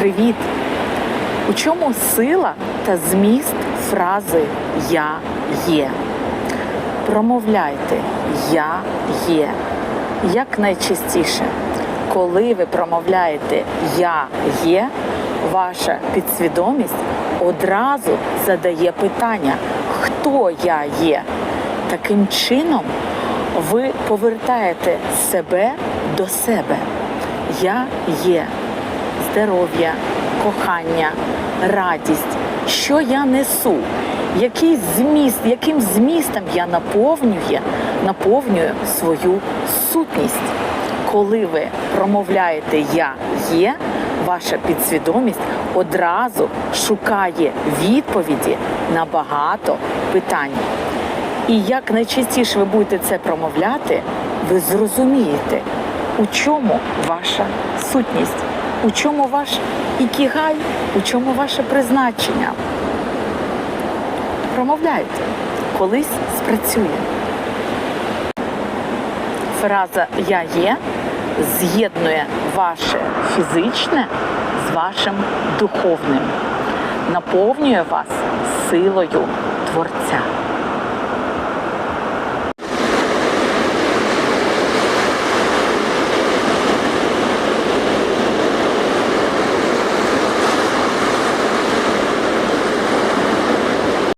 Привіт! У чому сила та зміст фрази Я є? Промовляйте Я є якнайчастіше. Коли ви промовляєте Я є, ваша підсвідомість одразу задає питання, хто я є. Таким чином ви повертаєте себе до себе. Я є здоров'я, кохання, радість, що я несу, який зміст, яким змістом я наповнюю, наповнюю свою сутність. Коли ви промовляєте Я є, ваша підсвідомість одразу шукає відповіді на багато питань. І як найчастіше ви будете це промовляти, ви зрозумієте, у чому ваша сутність, у чому ваш ікігай, у чому ваше призначення. Промовляйте, колись спрацює. Фраза Я є з'єднує ваше фізичне з вашим духовним, наповнює вас силою Творця.